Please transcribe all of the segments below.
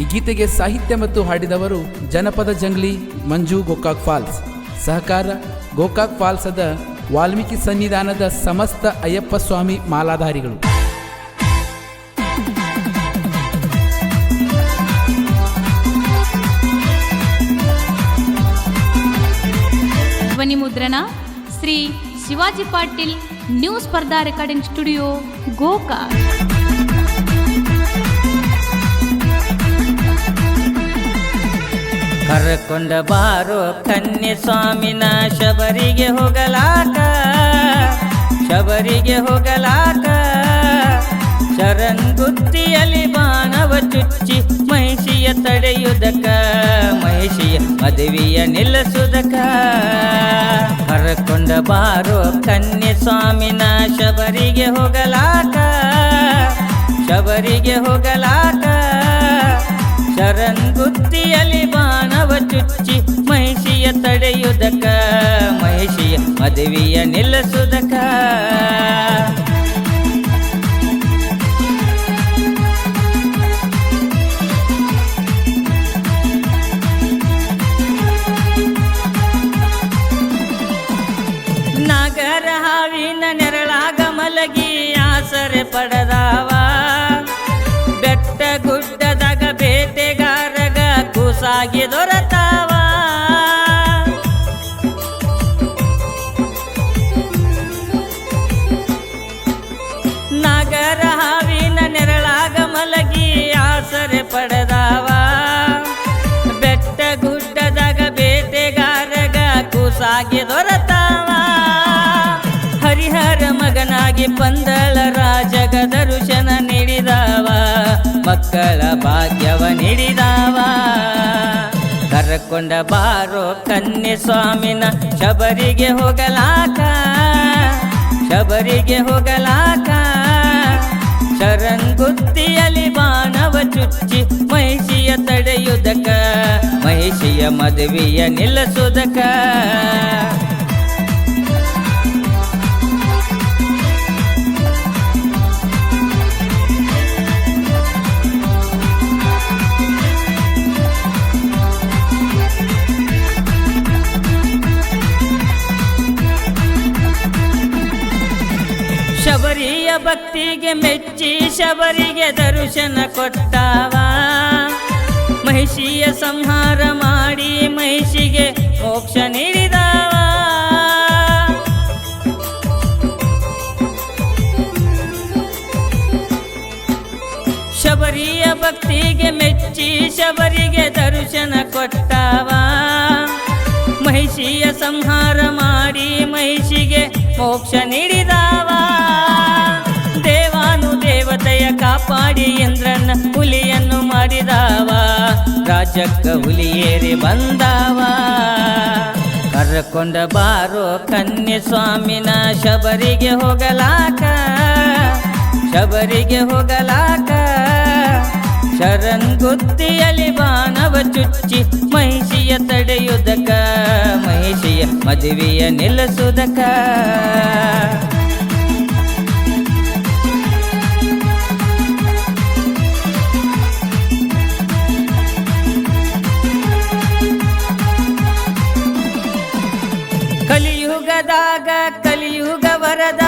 ಈ ಗೀತೆಗೆ ಸಾಹಿತ್ಯ ಮತ್ತು ಹಾಡಿದವರು ಜನಪದ ಜಂಗ್ಲಿ ಮಂಜು ಗೋಕಾಕ್ ಫಾಲ್ಸ್. ಸಹಕಾರ ಗೋಕಾಕ್ ಫಾಲ್ಸದ ವಾಲ್ಮೀಕಿ ಸನ್ನಿಧಾನದ ಸಮಸ್ತ ಅಯ್ಯಪ್ಪ ಸ್ವಾಮಿ ಮಾಲಾಧಾರಿಗಳು. ಧ್ವನಿ ಮುದ್ರಣ Shri Shivaji Patil new Spardha recording studio Gokak. ಕರ್ಕೊಂಡ ಬಾರೋ ಕನ್ಯೆ ಸ್ವಾಮಿನ ಶಬರಿಗೆ ಹೋಗಲಾಕ ಶಬರಿಗೆ ಹೋಗಲಾಕ. ಶರಣ್ಗುತ್ತಿಯಲ್ಲಿ ಮಾನವ ಚುಚ್ಚಿ ಮಹಿಷಿಯ ತಡೆಯುದಕ ಮಹಿಷಿಯ ಮದುವೆಯ ನಿಲ್ಲಿಸುವುದಕ ಕರ್ಕೊಂಡ ಬಾರೋ ಕನ್ಯೆ ಸ್ವಾಮಿನ ಶಬರಿಗೆ ಹೋಗಲಾಕ ಶಬರಿಗೆ ಹೋಗಲಾಕ ತಡೆಯುವುದಕ ಮಹಿಷಿಯ ಮದುವೆಯ ನಿಲ್ಲಿಸುವುದಕ್ಕ? ನಗರ ಹಾವಿನ ನೆರಳಾಗ ಮಲಗಿ ಆಸರೆ ಪಡೆದಾವ. ದೊರತಾವ ಹರಿಹರ ಮಗನಾಗಿ ಪಂದಳ ರಾಜಗ ದರುಶನ ನೀಡಿದಾವ. ಮಕ್ಕಳ ಭಾಗ್ಯವ ನೀಡಿದಾವ. ಕರಕೊಂಡ ಬಾರೋ ಕನ್ಯೆ ಸ್ವಾಮಿನ ಶಬರಿಗೆ ಹೋಗಲಾಕ. ಶಬರಿಗೆ ಹೋಗಲಾಕ. ಶರಣ್ಗುತ್ತಿಯಲ್ಲಿ ಬಾಣವ ಚುಚ್ಚಿ ಮಹಿಷಿಯ ತಡೆಯುದಕ ಮಹಿಷಿಯ ಮದುವೆಯ ನಿಲ್ಲಿಸುವುದಕ ಭಕ್ತಿಗೆ ಮೆಚ್ಚಿ ಶಬರಿಗೆ ದರ್ಶನ ಕೊಟ್ಟಾವ. ಮಹಿಷಿಯ ಸಂಹಾರ ಮಾಡಿ ಮಹಿಷಿಗೆ ಮೋಕ್ಷ ನೀಡಿದಾವ. ಶಬರಿಯ ಭಕ್ತಿಗೆ ಮೆಚ್ಚಿ ಶಬರಿಗೆ ದರ್ಶನ ಕೊಟ್ಟಾವ. ಮಹಿಷಿಯ ಸಂಹಾರ ಮಾಡಿ ಮಹಿಷಿಗೆ ಮೋಕ್ಷ ನೀಡಿದಾವ. ದೇವತೆಯ ಕಾಪಾಡಿ ಇಂದ್ರನ ಹುಲಿಯನ್ನು ಮಾಡಿದಾವ. ರಾಜಕ್ಕ ಹುಲಿಯೇರಿ ಬಂದಾವ. ಕರ್ಕೊಂಡ ಬಾರೋ ಕನ್ಯೆ ಸ್ವಾಮಿನ ಶಬರಿಗೆ ಹೋಗಲಾಕ. ಶಬರಿಗೆ ಹೋಗಲಾಕ. ಶರಣ್ಗುತ್ತಿಯಲ್ಲಿ ಬಾನವ ಚುಚ್ಚಿ ಮಹಿಷಿಯ ತಡೆಯುವುದಕ ಮಹಿಷಿಯ ಮದುವೆಯ ನಿಲ್ಲಿಸುವುದಕ ಕಲಿಯುಗದಾಗ ಕಲಿಯುಗ ವರದ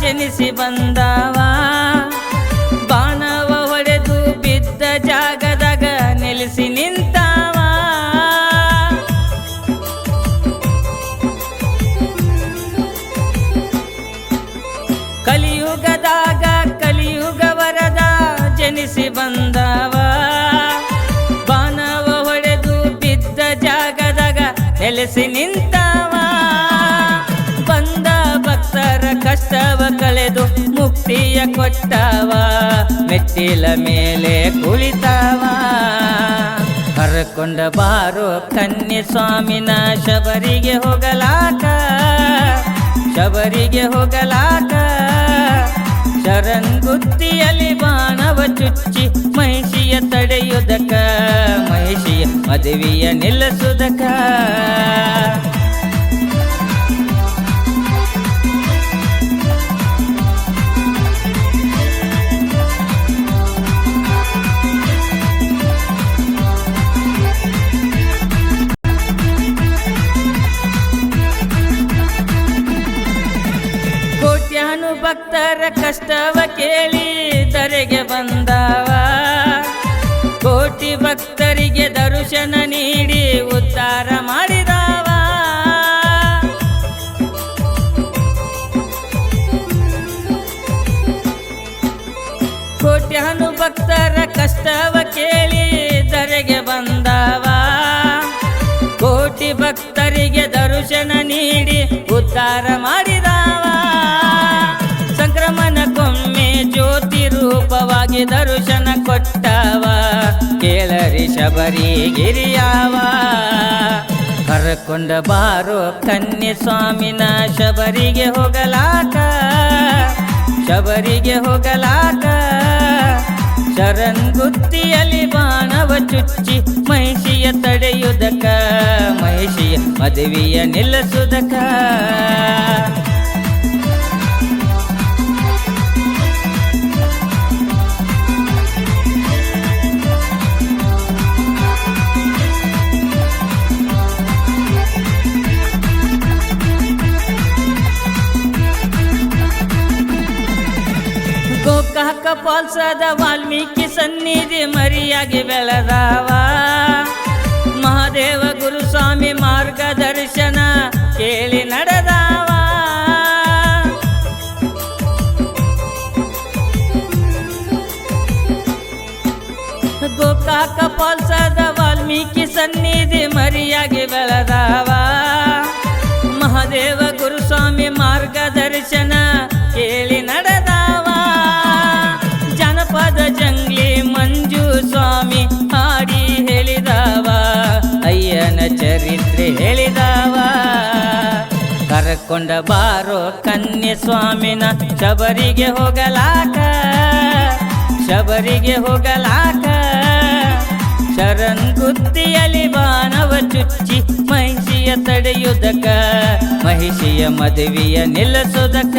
ಜನಿಸಿ ಬಂದವ. ಬಾಣವ ಹೊಡೆದು ಬಿದ್ದ ಜಾಗದಾಗ ನೆಲೆಸಿ ನಿಂತಾವ. ಕಲಿಯುಗದಾಗ ಕಲಿಯುಗ ವರದ ಜನಿಸಿ ಬಂದವ. ಬಾಣವ ಹೊಡೆದು ಬಿದ್ದ ಜಾಗದಾಗ ನೆಲೆಸಿ ಕಳೆದು ಮುಕ್ತಿಯ ಕೊಟ್ಟವ. ಮೆಟ್ಟಿಲ ಮೇಲೆ ಕುಳಿತಾವ. ಕರ್ಕೊಂಡ ಬಾರೋ ಕನ್ಯೆ ಸ್ವಾಮಿನ ಶಬರಿಗೆ ಹೋಗಲಾಕ. ಶಬರಿಗೆ ಹೋಗಲಾಕ. ಶರಂಗುತ್ತಿಯಲ್ಲಿ ಬಾಣವ ಚುಚ್ಚಿ ಮಹಿಷಿಯ ತಡೆಯುದಕ ಮಹಿಷಿಯ ಮದುವೆಯ ನಿಲ್ಲಿಸುವುದಕ ಕಷ್ಟವ ಕೇಳಿ ಧರೆಗೆ ಬಂದವ. ಕೋಟಿ ಭಕ್ತರಿಗೆ ದರ್ಶನ ನೀಡಿ ಉದ್ಧಾರ ಮಾಡಿದವ. ಕೋಟ್ಯಾನು ಭಕ್ತರ ಕಷ್ಟವ ಕೇಳಿ ಧರೆಗೆ ಬಂದವ. ಕೋಟಿ ಭಕ್ತರಿಗೆ ದರ್ಶನ ನೀಡಿ ಉತ್ತಾರ ಮಾಡಿದವ ದರ್ಶನ ಕೊಟ್ಟವ ಕೇಳರಿ ಶಬರಿ ಗಿರಿಯಾವ. ಕರ್ಕೊಂಡ ಬಾರೋ ಕನ್ಯೆ ಸ್ವಾಮಿನ ಶಬರಿಗೆ ಹೋಗಲಾಕ ಶಬರಿಗೆ ಹೋಗಲಾಕ. ಶರಂಗುತ್ತಿಯಲ್ಲಿ ಬಾಣವ ಚುಚ್ಚಿ ಮಹಿಷಿಯ ತಡೆಯುದಕ ಮಹಿಷಿಯ ಮದುವೆಯ ನಿಲ್ಲಿಸುವುದಕ ಪಾಲ್ಸದ ವಾಲ್ಮೀಕಿ ಸನ್ನಿಧಿ ಮರಿಯಾಗಿ ಬೆಳೆದವ. ಮಹಾದೇವ ಗುರುಸ್ವಾಮಿ ಮಾರ್ಗದರ್ಶನ ಕೇಳಿ ನಡೆದವ. ಗೋಕಾಕ ಪಾಲ್ಸದ ವಾಲ್ಮೀಕಿ ಸನ್ನಿಧಿ ಮರಿಯಾಗಿ ಬೆಳೆದವ. ಮಹಾದೇವ ಗುರುಸ್ವಾಮಿ ಮಾರ್ಗದರ್ಶನ ಕರ್ಕೊಂಡ ಬಾರೋ ಕನ್ಯೆ ಸ್ವಾಮಿನ ಶಬರಿಗೆ ಹೋಗಲಾಕ ಶಬರಿಗೆ ಹೋಗಲಾಕ. ಶರಣ್ ಗುತ್ತಿಯಲ್ಲಿ ಬಾನವ ಚುಚ್ಚಿ ಮಹಿಷಿಯ ತಡೆಯುದಕ ಮಹಿಷಿಯ ಮದುವೆಯ ನಿಲ್ಲಿಸುವುದಕ